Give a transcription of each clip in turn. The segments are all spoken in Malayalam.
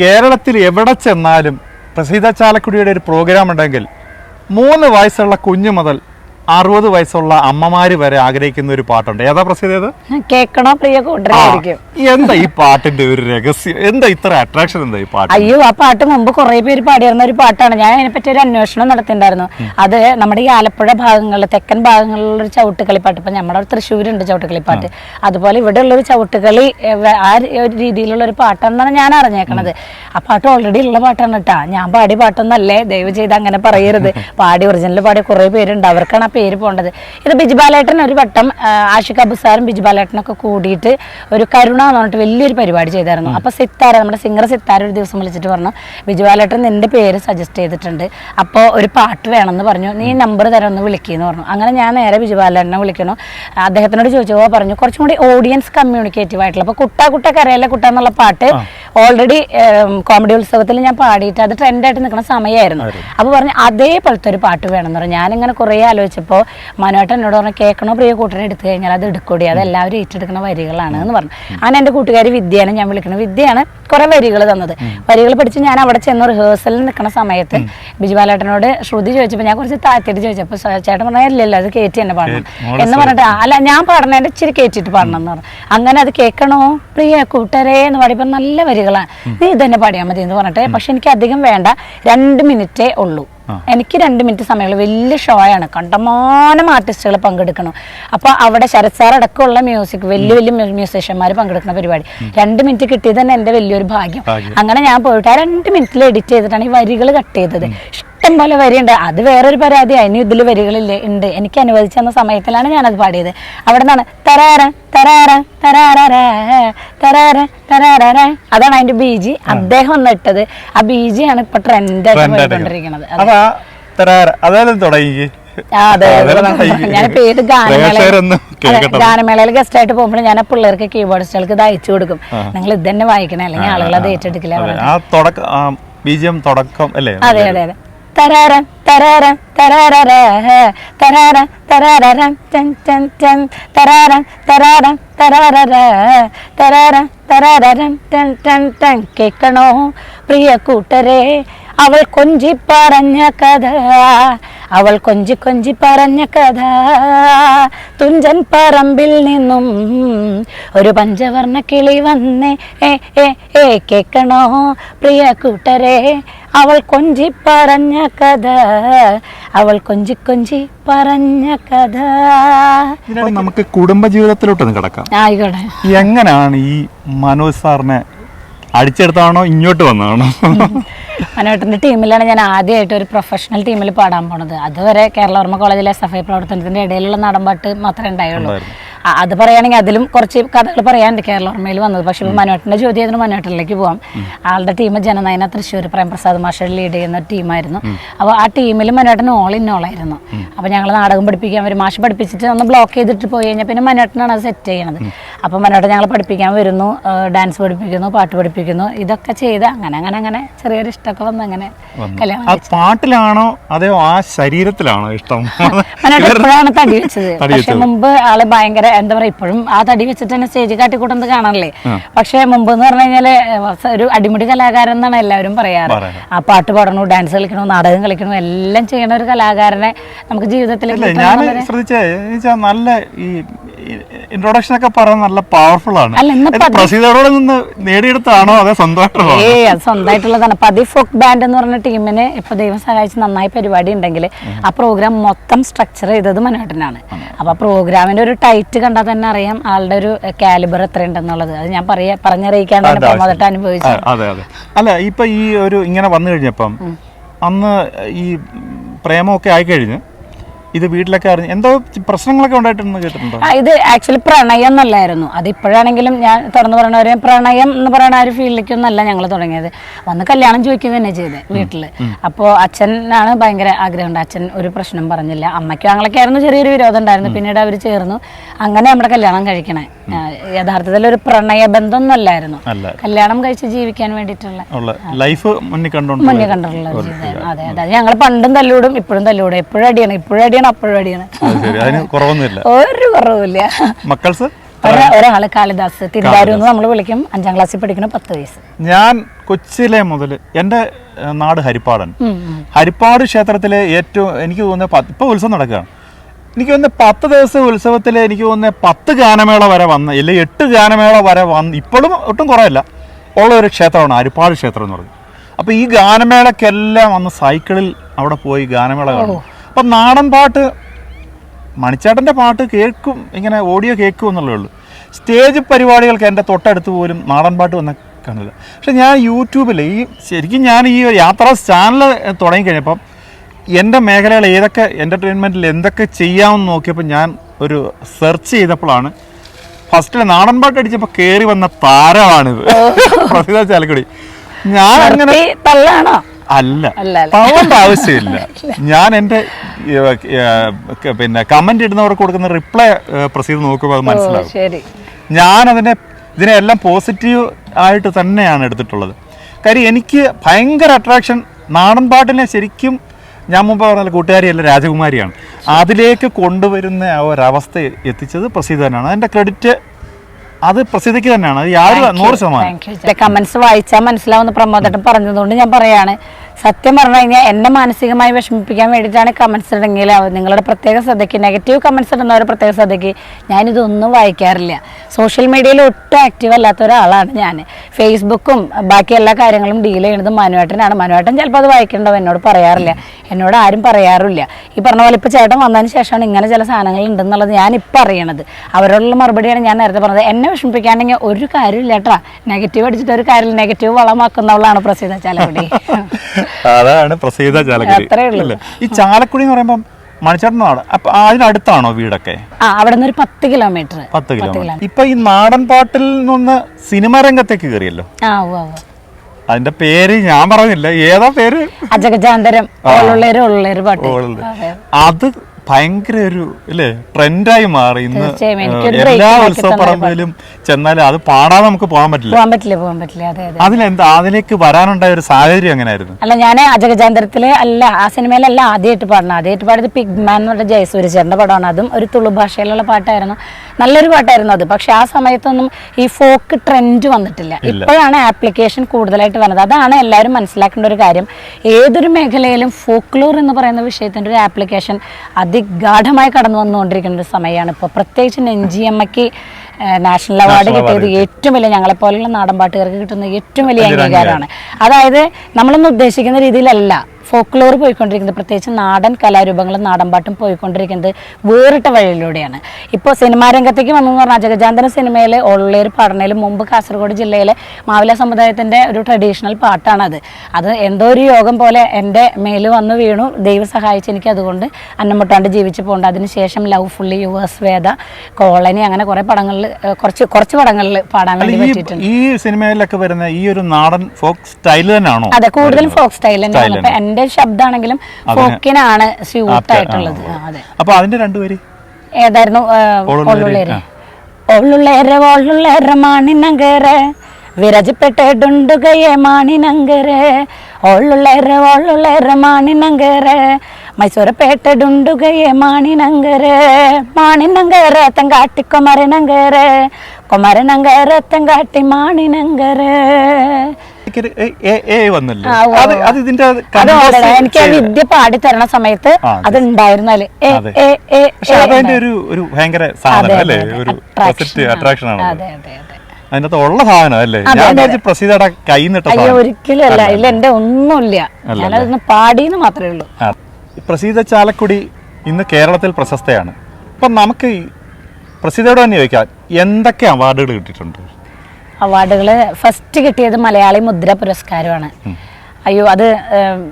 കേരളത്തിൽ എവിടെ ചെന്നാലും പ്രസീത ചാലക്കുടിയുടെ ഒരു പ്രോഗ്രാം ഉണ്ടെങ്കിൽ മൂന്ന് വയസ്സുള്ള കുഞ്ഞു മുതൽ അറുപത് വയസ്സുള്ള അമ്മമാര് വരെ ആഗ്രഹിക്കുന്ന ഒരു പാട്ടുണ്ട്. ഏതാ പ്രസിദ്ധ കേക്കണോ പ്രിയ എന്താ ഈ പാട്ടിന്റെ ഒരു രഹസ്യം? എന്താ ഇത്ര അട്രാക്ഷൻ എന്താ ഈ പാട്ട് അയ്യോ ആ പാട്ട് മുമ്പ് കുറെ പേര് പാടിയിരുന്ന ഒരു പാട്ടാണ്. ഞാൻ അതിനെപ്പറ്റി ഒരു അന്വേഷണം നടത്തിണ്ടായിരുന്നു അത് നമ്മുടെ ഈ ആലപ്പുഴ ഭാഗങ്ങളിൽ തെക്കൻ ഭാഗങ്ങളിലുള്ള ഒരു ചവിട്ടുകളിപ്പാട്ട് ഇപ്പൊ നമ്മുടെ തൃശ്ശൂരുണ്ട് ചവിട്ടുകളിപ്പാട്ട് അതുപോലെ ഇവിടെ ഉള്ള ഒരു ചവിട്ടുകളി ആ ഒരു- രീതിയിലുള്ള ഒരു പാട്ടാണെന്നാണ് ഞാൻ അറിഞ്ഞേക്കണത്. ആ പാട്ട് ഓൾറെഡി ഉള്ള പാട്ടാണ് കേട്ടാ ഞാൻ പാടിയ പാട്ടൊന്നല്ലേ? ദയവ് ചെയ്ത് അങ്ങനെ പറയരുത്. പാടി ഒറിജിനൽ പാടിയ കുറെ പേരുണ്ട്. അവർക്കാണ് പേര് പോകേണ്ടത് ഇത് ബിജുബാലേട്ടൻ ഒരു വട്ടം ആഷിഖ് അബുസാറും ബിജുബാലേട്ടനൊക്കെ കൂടിയിട്ട് ഒരു കരുണ എന്ന് പറഞ്ഞിട്ട് വലിയൊരു പരിപാടി ചെയ്തായിരുന്നു. അപ്പൊ സിത്താര നമ്മുടെ സിംഗർ സിത്താര ഒരു ദിവസം വിളിച്ചിട്ട് പറഞ്ഞു ബിജുബാലേട്ടൻ നിന്റെ പേര് സജസ്റ്റ് ചെയ്തിട്ടുണ്ട്. അപ്പോൾ ഒരു പാട്ട് വേണമെന്ന് പറഞ്ഞു. നീ നമ്പർ തരാം ഒന്ന് വിളിക്കുന്നു പറഞ്ഞു. അങ്ങനെ ഞാൻ നേരെ ബിജുബാലേട്ടനെ വിളിക്കണം. അദ്ദേഹത്തിനോട് ചോദിച്ചപ്പോൾ പറഞ്ഞു. കുറച്ചും കൂടി ഓഡിയൻസ് കമ്മ്യൂണിക്കേറ്റീവ് ആയിട്ടുള്ള അപ്പോൾ കുട്ട കുട്ട കരയിലെ കുട്ട എന്നുള്ള പാട്ട്? ഓൾറെഡി കോമഡി ഉത്സവത്തിൽ ഞാൻ പാടിയിട്ട് അത് ട്രെൻഡായിട്ട് നിൽക്കുന്ന സമയമായിരുന്നു അപ്പോൾ പറഞ്ഞു അതേപോലത്തെ ഒരു പാട്ട് വേണമെന്ന് പറഞ്ഞു. ഞാനിങ്ങനെ കുറേ ആലോചിച്ചപ്പോൾ മനോട്ടൻ എന്നോട് പറഞ്ഞു കേൾക്കണോ പ്രിയ കൂട്ടരെ എടുത്തു കഴിഞ്ഞാൽ അത് എടുക്കൂടി. അത് എല്ലാവരും ഏറ്റെടുക്കുന്ന വരികളാണ് എന്ന് പറഞ്ഞു. അങ്ങനെ എന്റെ കൂട്ടുകാരി വിദ്യയാണ് ഞാൻ വിളിക്കുന്നത് വിദ്യയാണ് കുറെ വരികൾ തന്നത്. വരികൾ പഠിച്ച് ഞാൻ അവിടെ ചെന്ന് റിഹേഴ്സലിൽ നിൽക്കുന്ന സമയത്ത് ബിജുബാലേട്ടനോട് ശ്രുതി ചോദിച്ചപ്പോൾ ഞാൻ കുറച്ച് താഴ്ത്തിയിട്ട് ചോദിച്ചപ്പോൾ ചേട്ടൻ പറഞ്ഞാൽ ഇല്ലല്ലോ അത് കയറ്റി തന്നെ പാടണം. എന്ന് പറഞ്ഞിട്ട് അല്ല ഞാൻ പാടണേന്റെ ഇച്ചിരി കയറ്റിയിട്ട് പാടണം എന്ന് പറഞ്ഞു. അങ്ങനെ അത് കേൾക്കണോ പ്രിയ കൂട്ടരെ എന്ന് പാടിയപ്പോൾ നല്ല വരികളാണ് നീ ഇതന്നെ പാടിയാൽ മതി എന്ന് പറഞ്ഞിട്ട്. പക്ഷെ എനിക്ക് അധികം വേണ്ട. രണ്ട് മിനിറ്റേ ഉള്ളൂ. എനിക്ക് രണ്ട് മിനിറ്റ് സമയമുള്ള. വലിയ ഷോ ആണ്. കണ്ടമാനം ആർട്ടിസ്റ്റുകൾ പങ്കെടുക്കണം. അപ്പൊ അവിടെ ശരത് സാർ അടക്കമുള്ള മ്യൂസിക് വലിയ വലിയ മ്യൂസീഷ്യന്മാർ പങ്കെടുക്കുന്ന പരിപാടി. രണ്ട് മിനിറ്റ് കിട്ടിയത് തന്നെ എന്റെ വലിയൊരു ഭാഗ്യം. അങ്ങനെ ഞാൻ പോയിട്ട് ആ രണ്ട് മിനിറ്റിൽ എഡിറ്റ് ചെയ്തിട്ടാണ് ഈ വരികൾ കട്ട് ചെയ്തത്. ഇഷ്ടം പോലെ വരിയുണ്ട്. അത് വേറൊരു പരാതി അതിന് ഇതിൽ വരികളില്ല? ഉണ്ട്. എനിക്ക് അനുവദിച്ചു തന്ന സമയത്തിലാണ് ഞാനത് പാടിയത്. അവിടെ നിന്നാണ് തരാറ തരാറ തരാറ തരാറ തരാറ അതാണ് അതിന്റെ ബീജി. അദ്ദേഹം ഒന്ന് ഇട്ടത്. ആ ബീജിയാണ് ഇപ്പൊ ട്രെൻഡായിട്ട് പോയിക്കൊണ്ടിരിക്കുന്നത്. അതായാലും തുടങ്ങി. ഗാനമേളയിൽ ഗസ്റ്റ് ആയിട്ട് പോകുമ്പോൾ ഞാൻ ആ പിള്ളേർക്ക് കീബോർഡിസ്റ്റുകൾക്ക് ഇത് അയച്ചു കൊടുക്കും. നിങ്ങൾ ഇത് തന്നെ വായിക്കണേ. അല്ലെങ്കിൽ ആളുകൾ അത്. ഏറ്റെടുക്കില്ല തുടക്കം അല്ലേ? അതെ അതെ അതെ. തരാര തരാര തരാര തരാര തരാര ടൻ ടൻ ടൻ തരാര തരാര തരാര തരാര തരാര ടൻ ടൻ ടൻ കേൾക്കണോ പ്രിയ കൂട്ടരെ? അവൾ കൊഞ്ചി പറഞ്ഞ കഥ. അവൾ കൊഞ്ചി കൊഞ്ചി പറഞ്ഞ കഥ. തുഞ്ചൻ പറമ്പിൽ നിന്നും ഒരു പഞ്ചവർണ കിളി വന്നേ. ഏ ഏ ഏ കേക്കണോ പ്രിയ കൂട്ടരെ? അവൾ കൊഞ്ചി പറഞ്ഞ കഥ. അവൾ കൊഞ്ചി കൊഞ്ചി പറഞ്ഞ കഥ. നമുക്ക് കുടുംബ ജീവിതത്തിലോട്ടൊന്ന് കിടക്കാം. ആയിക്കോട്ടെ. എങ്ങനെയാണ് ഈ മനോജ് സാറിനെ അടിച്ചെടുത്താണോ ഇങ്ങോട്ട് വന്നതാണോ? മനോട്ടന്റെ ടീമിലാണ് ഞാൻ ആദ്യമായിട്ട് ഒരു പ്രൊഫഷണൽ ടീമിൽ പാടാൻ പോണത്. അതുവരെ കേരളവർമ്മ കോളേജിലെ സഫൈ പ്രവർത്തനത്തിന്റെ ഇടയിലുള്ള നടൻപാട്ട് മാത്രമേ ഉണ്ടായുള്ളൂ. അത് പറയുകയാണെങ്കിൽ അതിലും കുറച്ച് കഥകൾ പറയാനുണ്ട് കേരളവർമ്മയിൽ വന്നത്. പക്ഷെ ഇപ്പോൾ മനോട്ടിന്റെ ചോദ്യം ആയിരുന്നു മനോട്ടിലേക്ക് പോകാം ആളുടെ ടീം ജനനയന തൃശ്ശൂർ പ്രേംപ്രസാദ് മാഷ ലീഡ് ചെയ്യുന്ന ടീമായിരുന്നു അപ്പോൾ ആ ടീമിൽ മനോട്ടൻ ഓൾ ഇൻ ഓൾ ആയിരുന്നു. അപ്പോൾ ഞങ്ങൾ നാടകം പഠിപ്പിക്കാൻ വരും. മാഷ് പഠിപ്പിച്ചിട്ട് ഒന്ന് ബ്ലോക്ക് ചെയ്തിട്ട് പോയി കഴിഞ്ഞാൽ പിന്നെ മനോട്ടനാണ് അത് സെറ്റ് ചെയ്യണത്. അപ്പോൾ മനോട്ടൻ ഞങ്ങൾ പഠിപ്പിക്കാൻ വരുന്നു ഡാൻസ് പഠിപ്പിക്കുന്നു പാട്ട് പഠിപ്പിക്കുന്നു. ഇതൊക്കെ ചെയ്ത് അങ്ങനെ അങ്ങനെ അങ്ങനെ ചെറിയൊരു ഇഷ്ടമൊക്കെ വന്ന് അങ്ങനെ കല്യാണം പാട്ടിലാണോ അതെയോ ആ ശരീരത്തിലാണോ ഇഷ്ടം? മനോട്ട് എപ്പോഴാണ് തടി വെച്ചത്? പക്ഷെ മുമ്പ് ആൾ ഭയങ്കര എന്താ പറയാ ഇപ്പോഴും ആ തടി വെച്ചിട്ട് തന്നെ സ്റ്റേജ് കാട്ടിക്കൂട്ടുന്നത് കാണാനല്ലേ പക്ഷെ മുമ്പ് എന്ന് പറഞ്ഞു കഴിഞ്ഞാൽ ഒരു അടിമുടി കലാകാരൻ എന്നാണ് എല്ലാവരും പറയാറ്. ആ പാട്ട് പാടണു ഡാൻസ് കളിക്കണു നാടകം കളിക്കണു എല്ലാം ചെയ്യണ ഒരു കലാകാരനെ നമുക്ക് ജീവിതത്തിലേക്ക് നല്ല ഈ ഇൻട്രൊഡക്ഷൻ ഒക്കെ പറയാൻ നല്ല പവർഫുൾ ആണ്. പ്രസീതയോടെ നിന്ന് നേടിയെടുത്താണോ അതോ ഏ അത് സ്വന്തമായിട്ടുള്ളതാണ് പതി ഫോക്ക് ബാൻഡ് എന്ന് പറഞ്ഞ ടീമിന് ഇപ്പൊ ദൈവം സഹായിച്ച് നന്നായി പരിപാടി ഉണ്ടെങ്കിൽ ആ പ്രോഗ്രാം മൊത്തം സ്ട്രക്ചർ ചെയ്തത് മനോട്ടനാണ് അപ്പൊ ആ പ്രോഗ്രാമിന്റെ ഒരു ടൈറ്റ് കണ്ടാൽ തന്നെ അറിയാം ആളുടെ ഒരു കാലിബർ എത്ര ഉണ്ടെന്നുള്ളത് അത് ഞാൻ പറയാ പറഞ്ഞറിയിക്കാൻ തന്നെ പ്രമോദട്ട് അനുഭവിച്ചു. അതെ അതെ. അല്ല ഇപ്പൊ ഈ ഒരു ഇങ്ങനെ വന്നു കഴിഞ്ഞപ്പം അന്ന് ഈ പ്രേമമൊക്കെ ആയിക്കഴിഞ്ഞ് ഇത് വീട്ടിലൊക്കെ അറിഞ്ഞു എന്തോ പ്രശ്നങ്ങളൊക്കെ ഉണ്ടായിട്ടുണ്ടെന്ന് കേട്ടിട്ടുണ്ടോ? ഇത് ആക്ച്വലി പ്രണയം എന്നല്ലായിരുന്നു. അത് ഇപ്പോഴാണെങ്കിലും ഞാൻ തുറന്നു പറഞ്ഞവരെ പ്രണയം എന്ന് പറയുന്ന ആ ഒരു ഫീൽഡിലേക്കൊന്നും അല്ല ഞങ്ങൾ തുടങ്ങിയത്. വന്ന് കല്യാണം ചോദിക്കുക തന്നെ ചെയ്തത് വീട്ടിൽ അപ്പോൾ അച്ഛനാണ് ഭയങ്കര ആഗ്രഹമുണ്ട്. അച്ഛൻ ഒരു പ്രശ്നം പറഞ്ഞില്ല. അമ്മയ്ക്കും ഞങ്ങളൊക്കെ ആയിരുന്നു ചെറിയൊരു വിരോധം ഉണ്ടായിരുന്നു. പിന്നീട് അവർ ചേർന്നു. അങ്ങനെ നമ്മുടെ കല്യാണം കഴിക്കണേ. യഥാർത്ഥത്തിൽ ഒരു പ്രണയബന്ധം ഒന്നും അല്ലായിരുന്നു അല്ല. കല്യാണം കഴിച്ച് ജീവിക്കാൻ വേണ്ടിയിട്ടുള്ള ലൈഫ് മുന്നിൽ മുന്നേ കണ്ടിട്ടുള്ള അതെ അതെ. ഞങ്ങൾ പണ്ടും തല്ലൂടും ഇപ്പോഴും തല്ലൂടും. എപ്പോഴും അടിയാണ്. ഇപ്പോഴും അടിയാണ്. അപ്പോഴും അടിയാണ്. അതിന് കുറവൊന്നുമില്ല. ഒരു കുറവില്ല മക്കൾസ് ഒരാ- ഒരാൾ കാളിദാസ് തിരുവാരൂർ നമ്മൾ വിളിക്കും. അഞ്ചാം ക്ലാസ്സിൽ പഠിക്കുന്ന പത്ത് വയസ്സ്. ഞാൻ കൊച്ചിയിലെ മുതൽ എന്റെ നാട് ഹരിപ്പാടൻ. ഹരിപ്പാട് ക്ഷേത്രത്തിലെ ഏറ്റവും എനിക്ക് തോന്നുന്നത് ഇപ്പൊ ഇപ്പോൾ ഉത്സവം നടക്കുകയാണ്. എനിക്ക് തോന്നുന്നത് പത്ത് ദിവസം ഉത്സവത്തിൽ എനിക്ക് തോന്നുന്നത് പത്ത് ഗാനമേള വരെ വന്ന് അല്ലെങ്കിൽ എട്ട് ഗാനമേള വരെ വന്ന് ഇപ്പോഴും ഒട്ടും കുറവില്ല. ഉള്ള ഒരു ക്ഷേത്രമാണ് ഹരിപ്പാട് ക്ഷേത്രം എന്ന് പറയുന്നത് അപ്പോൾ ഈ ഗാനമേളക്കെല്ലാം വന്ന് സൈക്കിളിൽ അവിടെ പോയി ഗാനമേള കാണും. അപ്പം നാടൻ പാട്ട് മണിച്ചേട്ടന്റെ പാട്ട് കേൾക്കും ഇങ്ങനെ ഓഡിയോ കേൾക്കും എന്നുള്ളേ ഉള്ളൂ. സ്റ്റേജ് പരിപാടികൾക്ക് എന്റെ തൊട്ടടുത്ത് പോലും നാടൻ പാട്ട് വന്ന കാണില്ല പക്ഷെ ഞാൻ യൂട്യൂബിൽ ഈ ശരിക്കും ഞാൻ ഈ യാത്രാ ചാനൽ തുടങ്ങിക്കഴിഞ്ഞപ്പം എന്റെ മേഖലകൾ ഏതൊക്കെ എന്റർടൈൻമെന്റിൽ എന്തൊക്കെ ചെയ്യാമെന്ന് നോക്കിയപ്പോൾ ഞാൻ ഒരു സെർച്ച് ചെയ്തപ്പോഴാണ് ഫസ്റ്റിൽ നാടൻ പാട്ട് അടിച്ചപ്പോൾ കയറി വന്ന താരമാണിത്. പ്രസിദ്ധ ചാലക്കുടി. ഞാൻ അങ്ങനെ തള്ളാണോ അല്ല. അല്ല. ആവശ്യമില്ല. ഞാൻ ഏഹ്, പിന്നെ കമന്റ് ഇടുന്നവർക്ക് കൊടുക്കുന്ന റിപ്ലൈ പ്രസീത് നോക്കുമ്പോൾ അത് മനസ്സിലാവും. ഞാൻ അതിനെ ഇതിനെല്ലാം പോസിറ്റീവ് ആയിട്ട് തന്നെയാണ് എടുത്തിട്ടുള്ളത്. കാര്യം എനിക്ക് ഭയങ്കര അട്രാക്ഷൻ നാടൻ പാട്ടിനെ ശരിക്കും ഞാൻ മുമ്പ് പറഞ്ഞ കൂട്ടുകാരിയല്ല രാജകുമാരിയാണ്. അതിലേക്ക് കൊണ്ടുവരുന്ന ആ ഒരവസ്ഥ എത്തിച്ചത് പ്രസീത് തന്നെയാണ്. അതിന്റെ ക്രെഡിറ്റ് അത് പ്രസിദ്ധിക്ക് തന്നെയാണ്. അത് യാതൊരു നൂറ് ശതമാനം. കമന്റ്സ് വായിച്ചാൽ മനസ്സിലാവുന്ന പ്രമോദട്ടം പറഞ്ഞതുകൊണ്ട് ഞാൻ പറയാണ്. സത്യം പറഞ്ഞു കഴിഞ്ഞാൽ എന്നെ മാനസികമായി വിഷമിപ്പിക്കാൻ വേണ്ടിയിട്ടാണ് കമൻസ് ഇടങ്ങിയിൽ നിങ്ങളുടെ പ്രത്യേക ശ്രദ്ധയ്ക്ക് നെഗറ്റീവ് കമൻസ് ഇടുന്നവരുടെ പ്രത്യേക ശ്രദ്ധയ്ക്ക് ഞാനിതൊന്നും വായിക്കാറില്ല. സോഷ്യൽ മീഡിയയിൽ ഒട്ടും ആക്റ്റീവ് അല്ലാത്ത ഒരാളാണ് ഞാൻ. ഫേസ്ബുക്കും ബാക്കി എല്ലാ കാര്യങ്ങളും ഡീൽ ചെയ്യുന്നത് മനുവേട്ടനാണ്. മനുവേട്ടൻ ചിലപ്പോൾ അത് വായിക്കേണ്ടവ എന്നോട് പറയാറില്ല. എന്നോട് ആരും പറയാറില്ല ഈ പറഞ്ഞ പോലെ ഇപ്പോൾ ചേട്ടൻ വന്നതിന് ശേഷമാണ് ഇങ്ങനെ ചില സാധനങ്ങൾ ഉണ്ടെന്നുള്ളത് ഇപ്പം അറിയണത്. അവരോടുള്ള മറുപടിയാണ് ഞാൻ നേരത്തെ പറഞ്ഞത്. എന്നെ വിഷമിപ്പിക്കാണെങ്കിൽ ഒരു കാര്യമില്ല കേട്ടാ നെഗറ്റീവ് അടിച്ചിട്ട് ഒരു കാര്യമില്ല. നെഗറ്റീവ് വളമാക്കുന്നവളാണ് പ്രസീത ചാലക്കുടി അതാണ് പ്രസിദ്ധ ചാലക്കുടി. അല്ലേ? ഈ ചാലക്കുടി എന്ന് പറയുമ്പോൾ മണിച്ചേട്ടൻ നാട്. അപ്പൊ അതിനടുത്താണോ വീടൊക്കെ? അവിടെ നിന്ന് ഒരു പത്ത് കിലോമീറ്റർ. പത്ത് കിലോമീറ്റർ. ഇപ്പൊ ഈ നാടൻ പാട്ടിൽ നിന്ന് സിനിമ രംഗത്തേക്ക് കയറിയല്ലോ. അതിന്റെ പേര് ഞാൻ പറഞ്ഞില്ല. ഏതാ പേര്? അജഗജാന്തരം പാട്ട്. അതെ. അത് ഭയങ്കര ഒരു അല്ലേ ട്രെൻഡായി മാറി ഇന്ന് എല്ലാ ഉത്സവ ഉത്സവപ്പറമ്പിലും ചെന്നാൽ അത് പാടാതെ നമുക്ക് പോകാൻ പറ്റില്ല. പോകാൻ പറ്റില്ല പോകാൻ പറ്റില്ല. അതെ അതെ. അതിലെന്താ അതിലേക്ക് വരാനുണ്ടായ ഒരു സാഹചര്യം എങ്ങനെയായിരുന്നു? അല്ല ഞാൻ അജഗജാന്തരത്തിലെ അല്ല ആ സിനിമയിലല്ല ആദ്യമായിട്ട് പാടണം ആദ്യമായിട്ട് പാടിയത് പിഗ്മാൻ എന്ന് പറഞ്ഞ ജയസൂര്യചേട്ടന്റെ പടമാണ്. അതും ഒരു തുളു ഭാഷയിലുള്ള പാട്ടായിരുന്നു. നല്ലൊരു പാട്ടായിരുന്നു അത്. പക്ഷെ ആ സമയത്തൊന്നും ഈ ഫോക്ക് ട്രെൻഡ് വന്നിട്ടില്ല. ഇപ്പോഴാണ് ആപ്ലിക്കേഷൻ കൂടുതലായിട്ട് വന്നത്. അതാണ് എല്ലാവരും മനസ്സിലാക്കേണ്ട ഒരു കാര്യം. ഏതൊരു മേഖലയിലും ഫോക്ലോർ എന്ന് പറയുന്ന വിഷയത്തിന്റെ ഒരു ആപ്ലിക്കേഷൻ അതിഗാഠമായി കടന്നു വന്നുകൊണ്ടിരിക്കുന്ന ഒരു സമയമാണ്. ഇപ്പോൾ പ്രത്യേകിച്ച് എൻ ജി എം എക്ക് നാഷണൽ അവാർഡ് കിട്ടിയത് ഏറ്റവും വലിയ ഞങ്ങളെപ്പോലുള്ള നാടൻ പാട്ടുകാർക്ക് കിട്ടുന്ന ഏറ്റവും വലിയ അംഗീകാരമാണ്. അതായത് നമ്മളൊന്നും ഉദ്ദേശിക്കുന്ന രീതിയിലല്ല. ഫോക്ലോർ പോയിക്കൊണ്ടിരിക്കുന്നത്. പ്രത്യേകിച്ച് നാടൻ കലാരൂപങ്ങളും നാടൻപാട്ടും പോയിക്കൊണ്ടിരിക്കുന്നത് വേറിട്ട വഴിയിലൂടെയാണ്. ഇപ്പോൾ സിനിമാ രംഗത്തേക്ക് വന്നു പറഞ്ഞാൽ ജഗജാന്തന സിനിമയിൽ ഉള്ളൊരു പഠനയിൽ മുമ്പ് കാസർഗോഡ് ജില്ലയിലെ മാവില സമുദായത്തിന്റെ ഒരു ട്രഡീഷണൽ പാട്ടാണത്. അത് എന്തോ ഒരു യോഗം പോലെ എന്റെ മേൽ വന്ന് വീണു ദൈവം സഹായിച്ച് എനിക്ക് അതുകൊണ്ട് അന്നമുട്ടാണ്ട് ജീവിച്ചു പോകേണ്ട അതിനുശേഷം love fully yours Veda colony അങ്ങനെ കുറേ പടങ്ങളിൽ കുറച്ച് കുറച്ച് പടങ്ങളിൽ പാടാൻ വേണ്ടി ഈ പറ്റിയിട്ടുണ്ട്. ഈ സിനിമയിലൊക്കെ വരുന്ന ഈ ഒരു നാടൻ ഫോക്ക് സ്റ്റൈൽ തന്നെയാണോ? അതെ കൂടുതലും ഫോക്ക് സ്റ്റൈൽ തന്നെയാണ്. അപ്പൊ എന്റെ ശബ്ദമാണെങ്കിലും ഫോക്കിനാണ് സ്യൂട്ട് ആയിട്ടുള്ളത്. അപ്പൊ അതിന്റെ രണ്ടുപേര് ഏതായിരുന്നു? ഒള്ളുള്ളേര് ഒള്ളുള്ളേരെ ഒള്ളുള്ളേരെ മാണിനങ്കരെ. വിരജപ്പെട്ടെടുണ്ടുകയെ മാണിനങ്കരെ. ഒള്ളുള്ളേരെ ഒള്ളുള്ളേരെ മാണിനങ്കരെ. മൈസൂരപ്പേട്ടുണ്ടുകയെ മാണിനങ്കരെ. മാണിനങ്കരെ തെങ്കാട്ടി കൊമരനങ്കരെ. കൊമരനങ്കരെ തെങ്കാട്ടി മാണിനങ്കരെ. വന്നല്ലോ. അത് ഇതിന്റെ. എനിക്ക് ആ വിദ്യ പാടി തരണ സമയത്ത് അത്. ഉണ്ടായിരുന്നാൽ പക്ഷെ അതതിന്റെ ഒരു ഒരു ഭയങ്കര സാധനം അല്ലേ? ഒരു. അട്രാക്ഷൻ ആണ് അതെ അതെ അതെ. അതിനകത്ത് ഉള്ള സാധനം അല്ലേ? ഞാൻ പ്രസീതയുടെ കൈ അയ്യോ ഒരിക്കലും അല്ല ഇല്ല എന്റെ ഒന്നുമില്ല. ഞാനതൊന്ന് പാടിയെന്ന് മാത്രമേ ഉള്ളൂ. പ്രസീത ചാലക്കുടി ഇന്ന് കേരളത്തിൽ പ്രശസ്തയാണ്. അപ്പം നമുക്ക് പ്രസീതയോട് തന്നെ ചോദിക്കാം എന്തൊക്കെ അവാർഡുകൾ കിട്ടിയിട്ടുണ്ട്? അവാർഡുകൾ ഫസ്റ്റ് കിട്ടിയത് മലയാളി മുദ്ര പുരസ്കാരമാണ്. അയ്യോ അത്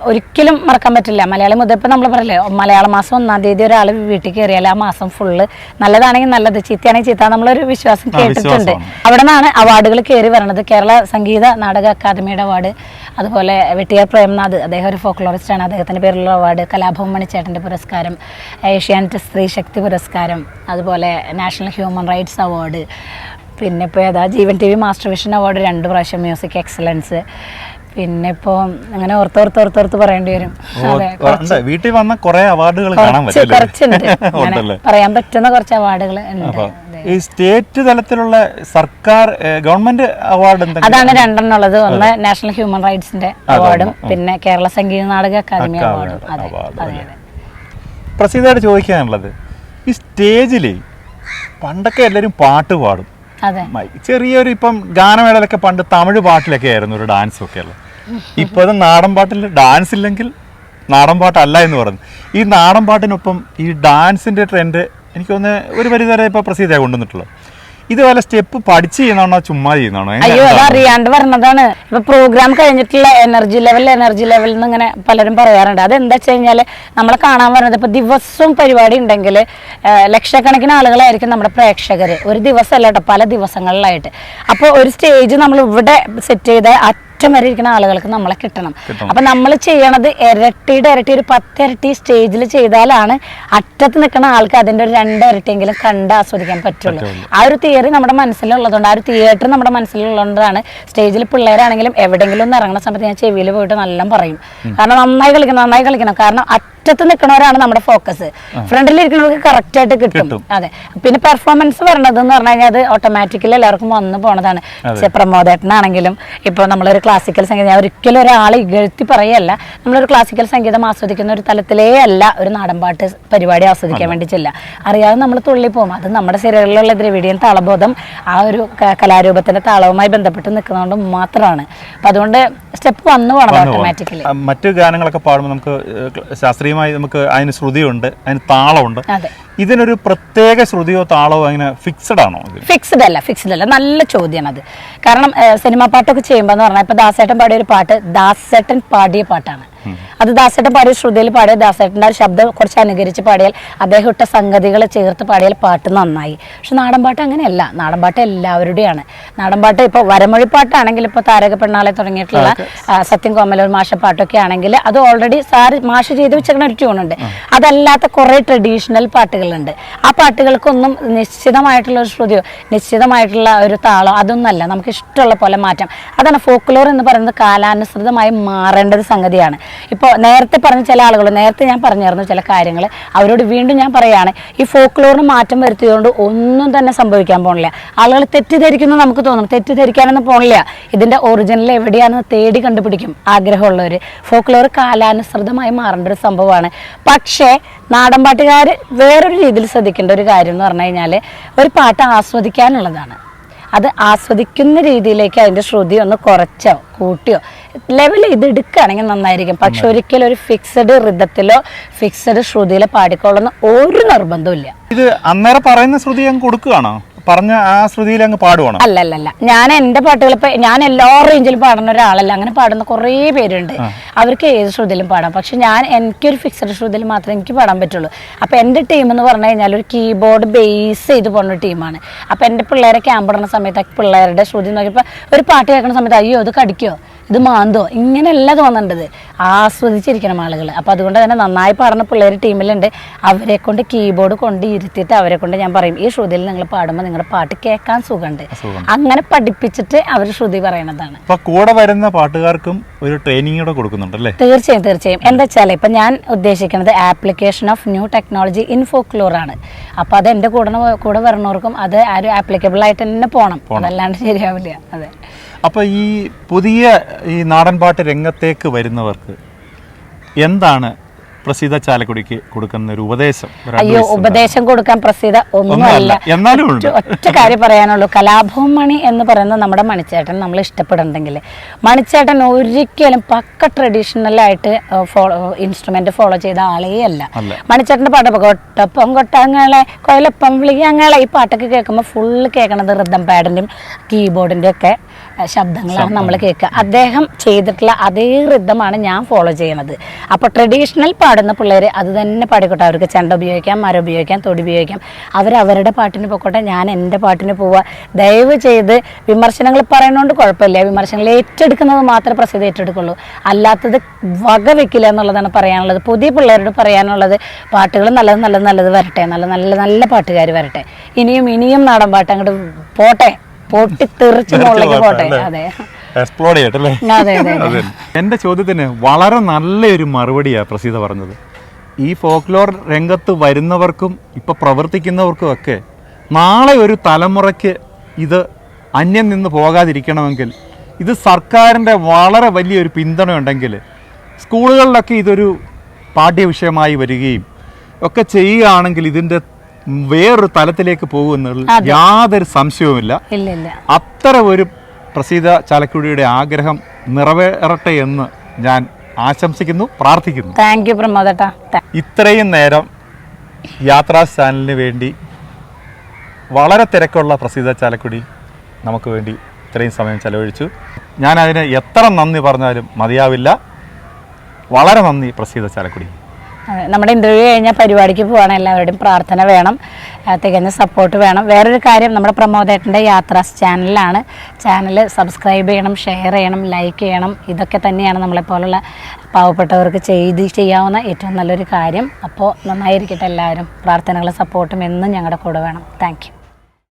ഒരിക്കലും മറക്കാൻ പറ്റില്ല. മലയാളി മുദ്ര ഇപ്പം നമ്മൾ പറയില്ലേ മലയാള മാസം ഒന്നാം തീയതി ഒരാൾ വീട്ടിൽ കയറിയാൽ ആ മാസം ഫുള്ള് നല്ലതാണെങ്കിൽ നല്ലത് ചീത്തയാണെങ്കിൽ ചീത്ത നമ്മളൊരു വിശ്വാസം കേട്ടിട്ടുണ്ട്. അവിടെ നിന്നാണ് അവാർഡുകൾ കയറി വരണത്. കേരള സംഗീത നാടക അക്കാദമിയുടെ അവാർഡ് അതുപോലെ വെട്ടിയാർ പ്രേംനാഥ് അദ്ദേഹം ഒരു ഫോക്ലോറിസ്റ്റാണ് അദ്ദേഹത്തിന്റെ പേരിലുള്ള അവാർഡ് കലാഭവൻ മണിച്ചേട്ടന്റെ പുരസ്കാരം ഏഷ്യാനെറ്റ് സ്ത്രീ ശക്തി പുരസ്കാരം അതുപോലെ നാഷണൽ ഹ്യൂമൻ റൈറ്റ്സ് അവാർഡ് പിന്നെ ഇപ്പോൾ ഏതാ Jeevan T V master vision award രണ്ട് പ്രാവശ്യം മ്യൂസിക് എക്സലൻസ്. പിന്നെ ഇപ്പോ അങ്ങനെ ഓർത്തോർത്തോർത്തോർത്ത് പറയേണ്ടി വരും. വീട്ടിൽ വന്ന കുറെ അവാർഡുകൾ കാണാൻ കുറച്ച് കുറച്ചുണ്ട്. പറയാൻ പറ്റുന്ന കുറച്ച് അവാർഡുകൾ ഉണ്ട്. ഈ സ്റ്റേറ്റ് തലത്തിലുള്ള സർക്കാർ ഗവൺമെന്റ് അവാർഡ് അതാണ് രണ്ടെണ്ണം ഉള്ളത് ഒന്ന് നാഷണൽ ഹ്യൂമൻ റൈറ്റ്സിന്റെ അവാർഡും പിന്നെ കേരള സംഗീത നാടക അക്കാദമി അവാർഡും. ചോദിക്കാനുള്ളത് ഈ സ്റ്റേജിൽ പണ്ടൊക്കെ എല്ലാരും പാട്ട് പാടും. ചെറിയൊരു ഇപ്പം ഗാനമേളയിലൊക്കെ പണ്ട് തമിഴ് പാട്ടിലൊക്കെ ആയിരുന്നു ഒരു ഡാൻസ് ഒക്കെ ഉള്ളത്. ഇപ്പോഴും നാടൻ പാട്ടിൽ ഡാൻസ് ഇല്ലെങ്കിൽ നാടൻ പാട്ടല്ല എന്ന് പറഞ്ഞു ഈ നാടൻ പാട്ടിനൊപ്പം ഈ ഡാൻസിന്റെ ട്രെൻഡ് എനിക്ക് തോന്നുന്നു ഒരു പരിധി വരെ ഇപ്പൊ പ്രസിദ്ധ കൊണ്ടുവന്നിട്ടുള്ളത്. ഇതുപോലെ സ്റ്റെപ്പ് പഠിച്ച് ചെയ്യുന്നതാണോ ചുമ്മാ ചെയ്യുന്നതാണോ? അയ്യോ അത് അറിയാണ്ട് പറഞ്ഞതാണ് ഇപ്പൊ പ്രോഗ്രാം കഴിഞ്ഞിട്ടുള്ള എനർജി ലെവൽ എനർജി ലെവൽ എന്ന് ഇങ്ങനെ പലരും പറയാറുണ്ട്. അത് എന്താ വെച്ച് കഴിഞ്ഞാൽ നമ്മളെ കാണാൻ പറഞ്ഞത് ഇപ്പൊ ദിവസവും പരിപാടി ഉണ്ടെങ്കിൽ ലക്ഷക്കണക്കിന് ആളുകളായിരിക്കും നമ്മുടെ പ്രേക്ഷകര്. ഒരു ദിവസമല്ല കേട്ടോ പല ദിവസങ്ങളിലായിട്ട്. അപ്പോൾ ഒരു സ്റ്റേജ് നമ്മൾ ഇവിടെ സെറ്റ് ചെയ്ത അറ്റം വരെ ഇരിക്കുന്ന ആളുകൾക്ക് നമ്മളെ കിട്ടണം. അപ്പം നമ്മൾ ചെയ്യണത് ഇരട്ടിയുടെ ഇരട്ടി ഒരു പത്തിരട്ടി സ്റ്റേജിൽ ചെയ്താലാണ് അറ്റത്ത് നിൽക്കുന്ന ആൾക്ക് അതിന്റെ ഒരു രണ്ടിരട്ടിയെങ്കിലും കണ്ട് ആസ്വദിക്കാൻ പറ്റുള്ളൂ. ആ ഒരു തിയറി നമ്മുടെ മനസ്സിലുള്ളതുകൊണ്ട് ആ ഒരു തിയേറ്റർ നമ്മുടെ മനസ്സിലുള്ളതുകൊണ്ടാണ് സ്റ്റേജിൽ പിള്ളേരാണെങ്കിലും എവിടെയെങ്കിലും ഒന്ന് ഇറങ്ങുന്ന സമയത്ത് ഞാൻ ചെവിയിൽ പോയിട്ട് നല്ല പറയും. കാരണം നന്നായി കളിക്കണം നന്നായി കളിക്കണം. കാരണം അറ്റത്ത് നിൽക്കുന്നവരാണ് നമ്മുടെ ഫോക്കസ്. ഫ്രണ്ടിൽ ഇരിക്കുന്നവർക്ക് കറക്റ്റ് ആയിട്ട് കിട്ടും. അതെ. പിന്നെ പെർഫോമൻസ് വരണത് എന്ന് പറഞ്ഞു കഴിഞ്ഞാൽ അത് ഓട്ടോമാറ്റിക്കലി എല്ലാവർക്കും വന്നു പോണതാണ്. പക്ഷെ പ്രമോദേട്ടനാണെങ്കിലും ഇപ്പൊ നമ്മളൊരു ക്ലാസിക്കൽ സംഗീതം ഒരിക്കലും ഒരാളെ ഇകഴ്ത്തി പറയല്ല. നമ്മളൊരു ക്ലാസിക്കൽ സംഗീതം ആസ്വദിക്കുന്ന ഒരു തലത്തിലേ അല്ല ഒരു നാടൻപാട്ട് പരിപാടി ആസ്വദിക്കാൻ വേണ്ടി ചെല്ല. അറിയാതെ നമ്മൾ തുള്ളി പോകും അത് നമ്മുടെ ശരീരങ്ങളിലുള്ള ദ്രവിഡിയൻ താളബോധം ആ ഒരു കലാരൂപത്തിന്റെ താളവുമായി ബന്ധപ്പെട്ട് നിൽക്കുന്നതുകൊണ്ട് മാത്രമാണ്. അപ്പൊ അതുകൊണ്ട് സ്റ്റെപ്പ് വന്നു പോകണം. ഓട്ടോമാറ്റിക്കലി മറ്റു ഗാനങ്ങളൊക്കെ പാടുമ്പോൾ നമുക്ക് ഏഹ്, ശാസ്ത്രീയമായി നമുക്ക് അതിന് ശ്രുതിയുണ്ട് അതിന് താളമുണ്ട്. ഇതിനൊരു പ്രത്യേക ശ്രുതിയോ താളോ അങ്ങനെ ഫിക്സഡ് ആണോ ഫിക്സഡ് അല്ല ഫിക്സഡ് അല്ല. നല്ല ചോദ്യമാണ് അത് കാരണം സിനിമാ പാട്ടൊക്കെ ചെയ്യുമ്പോൾ എന്ന് പറഞ്ഞാൽ ഇപ്പൊ ദാസേട്ടൻ പാടിയ ഒരു പാട്ട് ദാസേട്ടൻ പാടിയ പാട്ടാണ്. അത് ദാസേട്ടൻ പാടിയ ശ്രുതിയിൽ പാടിയ ദാസേട്ടന്റെ ആ ശബ്ദം കുറച്ച് അനുകരിച്ച് പാടിയാൽ അദ്ദേഹം ഇട്ട സംഗതികൾ ചേർത്ത് പാടിയാൽ പാട്ട് നന്നായി. പക്ഷെ നാടൻ പാട്ട് അങ്ങനെയല്ല. നാടൻ പാട്ട് എല്ലാവരുടെയാണ്. നാടൻ പാട്ട് ഇപ്പോൾ വരമൊഴി പാട്ടാണെങ്കിൽ ഇപ്പോൾ താരക പെണ്ണാളെ തുടങ്ങിയിട്ടുള്ള സത്യം കോമലൂർ മാഷ പാട്ടൊക്കെ ആണെങ്കിൽ അത് ഓൾറെഡി സാർ മാഷ് ചെയ്ത് വെച്ചിരിക്കുന്ന ഒരു ട്യൂണുണ്ട് അതല്ലാത്ത കുറേ ട്രഡീഷണൽ പാട്ടുകളുണ്ട്. ആ പാട്ടുകൾക്കൊന്നും നിശ്ചിതമായിട്ടുള്ള ഒരു ശ്രുതിയോ നിശ്ചിതമായിട്ടുള്ള ഒരു താളോ അതൊന്നല്ല. നമുക്ക് ഇഷ്ടമുള്ള പോലെ മാറ്റാം. അതാണ് ഫോക്ലോർ എന്ന് പറയുന്നത് കാലാനുസൃതമായി മാറേണ്ട ഒരു സംഗതിയാണ്. ഇപ്പോൾ നേരത്തെ പറഞ്ഞ ചില ആളുകൾ നേരത്തെ ഞാൻ പറഞ്ഞിരുന്നു ചില കാര്യങ്ങൾ അവരോട് വീണ്ടും ഞാൻ പറയുകയാണ് ഈ ഫോക്ലോറിന് മാറ്റം വരുത്തിയതുകൊണ്ട് ഒന്നും തന്നെ സംഭവിക്കാൻ പോണില്ല. ആളുകൾ തെറ്റിദ്ധരിക്കുന്നു നമുക്ക് തോന്നും. തെറ്റിദ്ധരിക്കാനൊന്നും പോണില്ല. ഇതിന്റെ ഒറിജിനൽ എവിടെയാണെന്ന് തേടി കണ്ടുപിടിക്കും ആഗ്രഹമുള്ളവർ ഫോക്ലോർ കാലാനുസൃതമായി മാറേണ്ട ഒരു സംഭവമാണ്. പക്ഷേ നാടൻ പാട്ടുകാർ വേറൊരു രീതിയിൽ ശ്രദ്ധിക്കേണ്ട ഒരു കാര്യം എന്ന് പറഞ്ഞു കഴിഞ്ഞാൽ ഒരു പാട്ട് ആസ്വദിക്കാനുള്ളതാണ്. അത് ആസ്വദിക്കുന്ന രീതിയിലേക്ക് അതിന്റെ ശ്രുതി ഒന്ന് കുറച്ചോ കൂട്ടിയോ ലെവൽ ഇത് എടുക്കുകയാണെങ്കിൽ നന്നായിരിക്കും. പക്ഷെ ഒരിക്കലും ഒരു ഫിക്സഡ് ഋതത്തിലോ ഫിക്സഡ് ശ്രുതിയിലോ പാടിക്കൊള്ളുന്ന ഒരു നിർബന്ധവും ഇത് അന്നേരം പറയുന്ന ശ്രുതി ഞാൻ കൊടുക്കുകയാണോ? പറഞ്ഞ ആ ശ്രുതിയിൽ അങ്ങ് പാടുവാണോ? അല്ല അല്ല അല്ല ഞാൻ എന്റെ പാട്ടുകൾ ഞാൻ എല്ലാ റേഞ്ചിലും പാടുന്ന ഒരാളല്ല. അങ്ങനെ പാടുന്ന കുറേ പേരുണ്ട്. അവർക്ക് ഏത് ശ്രുതിയിലും പാടാം. പക്ഷെ ഞാൻ എനിക്കൊരു ഫിക്സഡ് ശ്രുതിയിൽ മാത്രമേ എനിക്ക് പാടാൻ പറ്റുള്ളൂ. അപ്പൊ എന്റെ ടീം എന്ന് പറഞ്ഞു കഴിഞ്ഞാൽ ഒരു കീബോർഡ് ബേസ് ചെയ്ത് പോകുന്ന ടീമാണ് അപ്പൊ എന്റെ പിള്ളേരെ ക്യാമ്പ് ഇടുന്ന സമയത്ത് പിള്ളേരുടെ ശ്രുതി നോക്കിയപ്പോൾ ഒരു പാട്ട് കേൾക്കുന്ന സമയത്ത് അയ്യോ അത് കടിക്കോ? ഇത് മാന്തോ ഇങ്ങനെയല്ല തോന്നേണ്ടത് ആസ്വദിച്ചിരിക്കണം ആളുകൾ അപ്പോൾ അതുകൊണ്ട് തന്നെ നന്നായി പാടുന്ന പിള്ളേർ ടീമിലുണ്ട്. അവരെ കൊണ്ട് കീബോർഡ് കൊണ്ട് ഇരുത്തിയിട്ട് അവരെ കൊണ്ട് ഞാൻ പറയും ഈ ശ്രുതിയിൽ നിങ്ങൾ പാടുമ്പോൾ നിങ്ങളുടെ പാട്ട് കേൾക്കാൻ സുഖമുണ്ട് അങ്ങനെ പഠിപ്പിച്ചിട്ട് അവർ ശ്രുതി പറയണതാണ്. കൂടെ വരുന്ന പാട്ടുകാർക്കും ഒരു ട്രെയിനിങ് കൂടെ കൊടുക്കുന്നുണ്ടല്ലേ തീർച്ചയായും തീർച്ചയായും. എന്താ വെച്ചാൽ ഇപ്പം ഞാൻ ഉദ്ദേശിക്കുന്നത് application of new technology in folklore ആണ്. അപ്പോൾ അത് എന്റെ കൂടെ കൂടെ വരണവർക്കും അത് ആ ഒരു ആപ്ലിക്കബിൾ ആയിട്ട് തന്നെ പോകണം അതല്ലാണ്ട് ശരിയാവില്ല. അതെ. അപ്പൊ ഈ പുതിയ ഈ നാടൻപാട്ട് രംഗത്തേക്ക് വരുന്നവർക്ക് എന്താണ് പ്രസീത ചാലക്കുടിക്ക് കൊടുക്കുന്ന ഒരു ഉപദേശം അയ്യോ ഉപദേശം കൊടുക്കാൻ പ്രസിദ്ധ ഒന്നുമല്ല. എന്നാലും. ഒറ്റ- കാര്യം പറയാനുള്ളൂ കലാഭവൻ മണി എന്ന് പറയുന്ന നമ്മുടെ മണിച്ചേട്ടൻ നമ്മൾ ഇഷ്ടപ്പെടുന്നുണ്ടെങ്കിൽ മണിച്ചേട്ടൻ ഒരിക്കലും പക്ക ട്രഡീഷണൽ ആയിട്ട് ഫോളോ ഇൻസ്ട്രുമെന്റ് ഫോളോ ചെയ്ത ആളേ അല്ല. മണിച്ചേട്ടന്റെ പാട്ട് കൊട്ടപ്പം കൊട്ടങ്ങളെ കൊയലപ്പം വിളിയങ്ങളെ ഈ പാട്ടൊക്കെ കേൾക്കുമ്പോൾ ഫുള്ള് കേൾക്കണത് റിതം പാഡിന്റെയും കീബോർഡിന്റെ ഒക്കെ ശബ്ദങ്ങളാണ് നമ്മൾ കേൾക്കുക. അദ്ദേഹം ചെയ്തിട്ടുള്ള അതേ റിദ്ധമാണ് ഞാൻ ഫോളോ ചെയ്യുന്നത്. അപ്പോൾ ട്രഡീഷണൽ പാടുന്ന പിള്ളേർ അത് തന്നെ പാടിക്കോട്ടെ. അവർക്ക് ചെണ്ട ഉപയോഗിക്കാം മരം ഉപയോഗിക്കാം തൊടി ഉപയോഗിക്കാം. അവർ അവരുടെ പാട്ടിന് പോയിക്കോട്ടെ ഞാൻ എന്റെ പാട്ടിന് പോവുക. ദയവ് ചെയ്ത് വിമർശനങ്ങൾ പറയുന്നതുകൊണ്ട് കുഴപ്പമില്ല. വിമർശനങ്ങൾ ഏറ്റെടുക്കുന്നത് മാത്രമേ പ്രസിദ്ധി ഏറ്റെടുക്കുള്ളൂ. അല്ലാത്തത് വക വെക്കില്ല എന്നുള്ളതാണ് പറയാനുള്ളത്. പുതിയ പിള്ളേരോട് പറയാനുള്ളത് പാട്ടുകൾ നല്ലത് നല്ലത് നല്ലത് വരട്ടെ. നല്ല നല്ല നല്ല പാട്ടുകാർ വരട്ടെ. ഇനിയും ഇനിയും നാടൻ പാട്ട് അങ്ങോട്ട് പോട്ടെ. പൊട്ടി തെറിച്ച് മുകളിലേക്ക് പോട്ടെ അതെ. എക്സ്പ്ലോർ ചെയ്യട്ടല്ലേ എന്റെ ചോദ്യത്തിന് വളരെ നല്ലൊരു മറുപടിയാണ് പ്രസീത പറഞ്ഞത്. ഈ ഫോക്ലോർ രംഗത്ത് വരുന്നവർക്കും ഇപ്പൊ പ്രവർത്തിക്കുന്നവർക്കും ഒക്കെ നാളെ ഒരു തലമുറയ്ക്ക് ഇത് അന്യം നിന്ന് പോകാതിരിക്കണമെങ്കിൽ ഇത് സർക്കാരിന്റെ വളരെ വലിയൊരു പിന്തുണയുണ്ടെങ്കിൽ സ്കൂളുകളിലൊക്കെ ഇതൊരു പാഠ്യവിഷയമായി വരികയും ഒക്കെ ചെയ്യുകയാണെങ്കിൽ ഇതിന്റെ വേറൊരു തലത്തിലേക്ക് പോകുമെന്നുള്ള യാതൊരു സംശയവുമില്ല. അത്തരം ഒരു പ്രസീത ചാലക്കുടിയുടെ ആഗ്രഹം നിറവേറട്ടെ എന്ന് ഞാൻ ആശംസിക്കുന്നു പ്രാർത്ഥിക്കുന്നു. താങ്ക് യു പ്രമോദേട്ടാ. ഇത്രയും നേരം യാത്രാ ചാനലിന് വേണ്ടി വളരെ തിരക്കുള്ള പ്രസീത ചാലക്കുടി നമുക്ക് വേണ്ടി ഇത്രയും സമയം ചെലവഴിച്ചു. ഞാൻ അതിന് എത്ര നന്ദി പറഞ്ഞാലും മതിയാവില്ല. വളരെ നന്ദി പ്രസീത ചാലക്കുടി. നമ്മുടെ ഇന്റർവ്യൂ കഴിഞ്ഞാൽ പരിപാടിക്ക് പോകണം എല്ലാവരുടെയും പ്രാർത്ഥന വേണം തികഞ്ഞ സപ്പോർട്ട് വേണം. വേറൊരു കാര്യം നമ്മുടെ പ്രമോദേട്ടന്റെ യാത്രാസ് ചാനലിലാണ്. ചാനൽ സബ്സ്ക്രൈബ് ചെയ്യണം ഷെയർ ചെയ്യണം ലൈക്ക് ചെയ്യണം. ഇതൊക്കെ തന്നെയാണ് നമ്മളെപ്പോലുള്ള പാവപ്പെട്ടവർക്ക് ചെയ്ത് ചെയ്യാവുന്ന ഏറ്റവും നല്ലൊരു കാര്യം. അപ്പോൾ നന്നായിരിക്കട്ടെ എല്ലാവരും. പ്രാർത്ഥനകളും സപ്പോർട്ടും എന്നും ഞങ്ങളുടെ കൂടെ വേണം. താങ്ക്